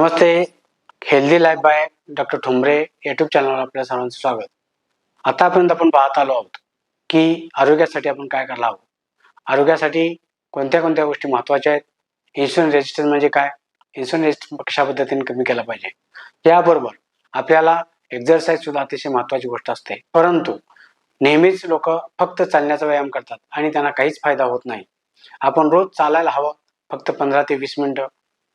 Namaste healthy life by doctor Thumbre YouTube चॅनलवर आपल्या सर्वांचं स्वागत. आतापर्यंत आपण पाहत आलो आहोत की आरोग्यासाठी आपण काय करायला हवं? आरोग्यासाठी कोणत्या कोणत्या गोष्टी महत्त्वाच्या आहेत? इन्शुरन्स रेजिस्टन्स म्हणजे काय? इन्शुरन्स रेजिस्टन्स कशा पद्धतीने कमी केला पाहिजे? याबरोबर आपल्याला एक्झरसाईज सुद्धा अतिशय महत्त्वाची गोष्ट असते. परंतु नेहमीच लोक फक्त चालण्याचा व्यायाम करतात आणि त्यांना काहीच फायदा होत नाही. आपण रोज चालायला हवं फक्त पंधरा ते वीस मिनटं.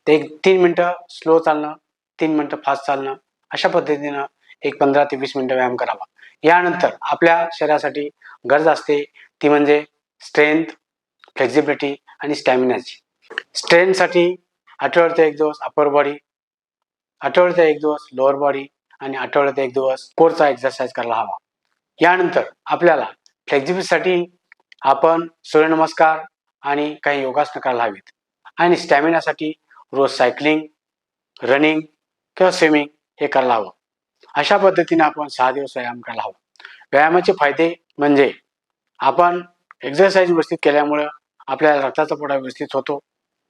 ते एक तीन मिनटं स्लो चालणं तीन मिनटं फास्ट चालणं अशा पद्धतीनं एक पंधरा ते वीस मिनटं व्यायाम करावा. यानंतर आपल्या शरीरासाठी गरज असते ती म्हणजे स्ट्रेंथ फ्लेक्झिबिलिटी आणि स्टॅमिनाची स्ट्रेंथसाठी आठवड्यात एक दिवस अपर बॉडी आठवड्यात एक दिवस लोअर बॉडी आणि आठवड्यात एक दिवस कोरचा एक्सरसाइज करायला हवा. यानंतर आपल्याला फ्लेक्झिबिलिटीसाठी आपण सूर्यनमस्कार आणि काही योगासनं करायला हवीत. आणि स्टॅमिनासाठी रोज सायकलिंग रनिंग किंवा स्विमिंग हे करायला हवं. अशा पद्धतीने आपण सहा दिवस व्यायाम करायला हवा. व्यायामाचे फायदे म्हणजे आपण एक्झरसाईज व्यवस्थित केल्यामुळं आपल्याला रक्ताचा पोटा व्यवस्थित होतो.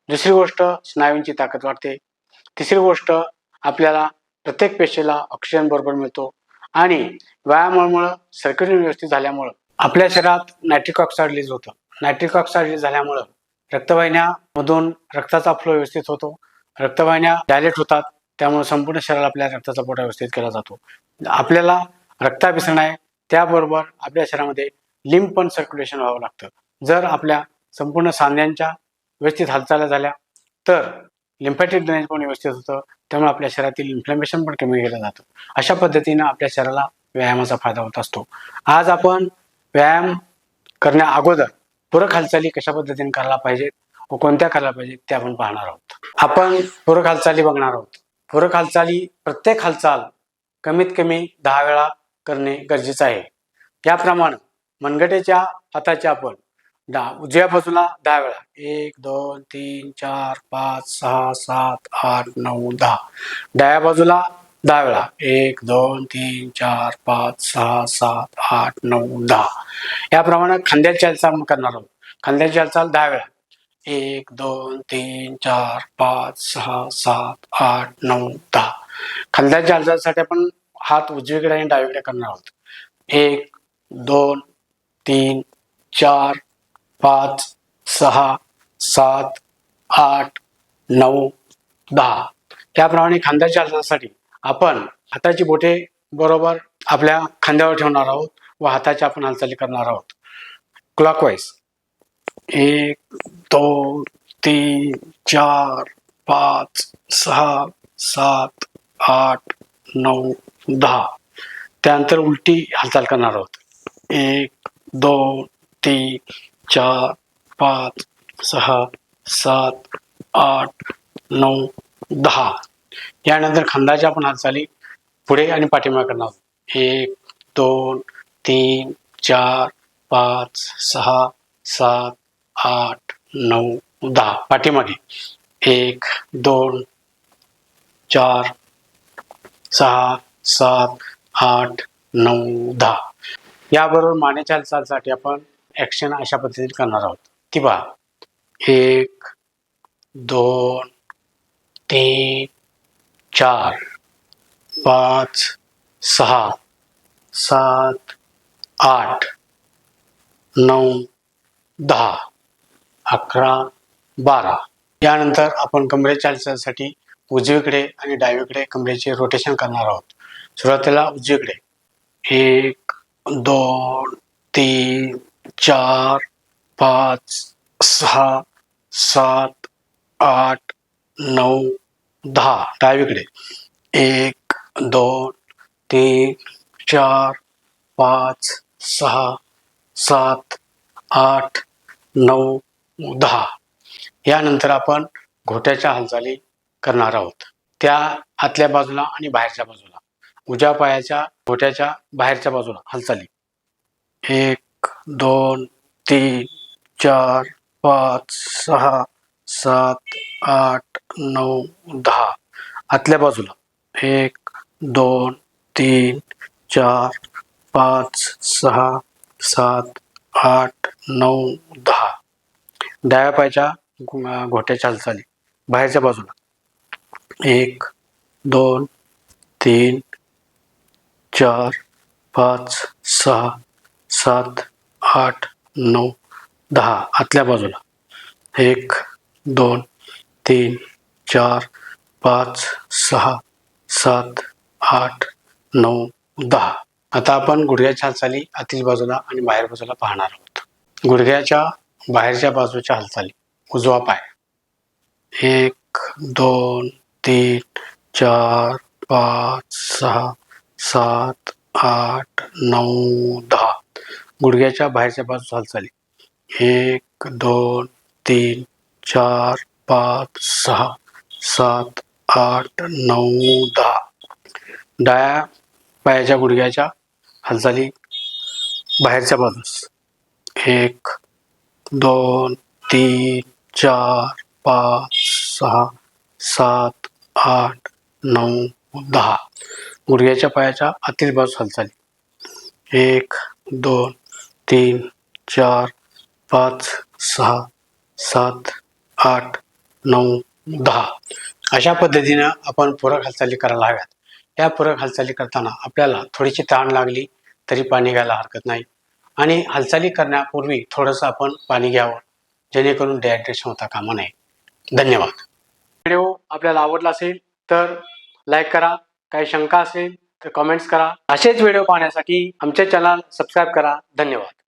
दुसरी गोष्ट स्नायूंची ताकद वाढते. तिसरी गोष्ट आपल्याला प्रत्येक पेशीला ऑक्सिजन बरोबर मिळतो. आणि व्यायामामुळं सर्क्युलेशन व्यवस्थित झाल्यामुळं आपल्या शरीरात नायट्रिक ऑक्साईड रिलीज होतं. नायट्रिक ऑक्साईड रिलीज झाल्यामुळं रक्तवाहिन्यामधून रक्ताचा फ्लो व्यवस्थित होतो. रक्तवाहिन्या डायलेट होतात त्यामुळे संपूर्ण शरीराला आपल्या रक्ताचा पोटा व्यवस्थित केला जातो. आपल्याला रक्ताभिसरण आहे त्याबरोबर आपल्या शरीरामध्ये लिम्फ पण सर्क्युलेशन व्हावं लागतं. जर आपल्या संपूर्ण सांध्यांच्या व्यवस्थित हालचाली झाल्या तर लिम्फॅटिक ड्रेनेज पण व्यवस्थित होतं त्यामुळे आपल्या शरीरातील इन्फ्लॅमेशन पण कमी केलं जातं. अशा पद्धतीनं आपल्या शरीराला व्यायामाचा फायदा होत असतो. आज आपण व्यायाम करण्या अगोदर पूरक हालचाली कशा पद्धतीने करायला पाहिजेत व कोणत्या करायला पाहिजेत ते आपण पाहणार आहोत. आपण पूरक हालचाली बघणार आहोत. पूरक हालचाली प्रत्येक हालचाल कमीत कमी दहा वेळा करणे गरजेचं आहे. याप्रमाणे मनगटेच्या हाताच्या आपण दहा उजव्या बाजूला दहा वेळा. एक दोन तीन चार पाच सहा सात आठ नऊ दहा. डाव्या बाजूला दहा वेळा. एक दोन तीन चार पाच सहा सात आठ नऊ दहा. याप्रमाणे खांद्याची हालचाल करणार आहोत. खांद्याची हालचाल दहा वेळा. एक दोन तीन चार पाच सहा सात आठ नऊ दहा. खांद्याच्या हालचालीसाठी आपण हात उजवीकडे आणि डावीकडे करणार आहोत. एक दोन तीन चार पाच सहा सात आठ नऊ दहा. त्याप्रमाणे खांद्याच्या हालचालीसाठी आपण हाताची बोटे बरोबर आपल्या खांद्यावर ठेवणार आहोत व हाताच्या आपण हालचाली करणार आहोत. क्लॉकवाईज एक दोन तीन चार पाच सहा सात आठ नऊ दहा. त्यानंतर उलटी हालचाल करणार आहोत. एक दोन तीन चार पाच सहा सात आठ नऊ दहा. यानंतर खांदाच्या आपण हालचाली पुढे आणि पाठीमागे करणार आहोत. एक दोन तीन चार पाच सहा सात आठ नऊ दहा. पाठीमागे. एक दोन चार सहा सात आठ नऊ दहा. याबरोबर मानेच्या हालचालीसाठी आपण ॲक्शन अशा पद्धतीने करणार आहोत. ती पहा. एक दोन तीन चार पाच सहा सात आठ नऊ दहा अकरा बारा. यानंतर आपण कमरेच्या हालचालीसाठी उजवीकडे आणि डावीकडे कमरेचे रोटेशन करणार आहोत. सुरुवातीला उजवीकडे. एक दोन तीन चार पाच सहा सात आठ नऊ दहा डावीकडे एक दोन तीन चार पाच सहा सात आठ नऊ दहा. यानंतर आपण घोट्याच्या हालचाली करणार आहोत. त्या आतल्या बाजूला आणि बाहेरच्या बाजूला. उजव्या पायाच्या घोट्याच्या बाहेरच्या बाजूला हालचाली. एक दोन तीन चार पाच सहा सात आठ नऊ दहा. आतल्या बाजूला. एक दोन तीन चार पाच सहा सात आठ नऊ दहा. डाव्या पायाच्या घोट्याच्या हालचाली. बाहेरच्या बाजूला. एक दोन तीन चार पाच सहा सात आठ नऊ दहा. आतल्या बाजूला. एक दोन तीन चार पाच सहा सात आठ नऊ दहा. आता आपण गुडघ्याच्या हालचाली आतील बाजूला आणि बाहेर बाजूला पाहणार आहोत. गुडघ्याच्या बाहेरच्या बाजूच्या हालचाली. उजवा पाय. एक दोन तीन चार पाच सहा सात आठ नऊ दहा. गुडघ्याच्या बाहेरच्या बाजूच्या हालचाली. एक दोन तीन चार पाच सहा सात आठ नऊ दहा. डाया पायाच्या गुडघ्याच्या हालचाली. बाहेरच्या बाजूस. एक दोन तीन चार पाच सहा सात आठ नऊ दहा. गुडघ्याच्या पायाच्या आतील बाजूस हालचाली. एक दोन तीन चार पाच सहा सात आठ नऊ दहा. अशा पद्धतीनं आपण पूरक हालचाली करायला हव्यात. या पूरक हालचाली करताना आपल्याला थोडीशी ताण लागली तरी पाणी घ्यायला हरकत नाही. आणि हालचाली करण्यापूर्वी थोडंसं आपण पाणी घ्यावं जेणेकरून डिहायड्रेशन होता कामा नये. धन्यवाद. व्हिडिओ आपल्याला आवडला असेल तर लाईक करा. काही शंका असेल तर कमेंट्स करा. असेच व्हिडिओ पाहण्यासाठी आमचे चॅनल सबस्क्राईब करा. धन्यवाद.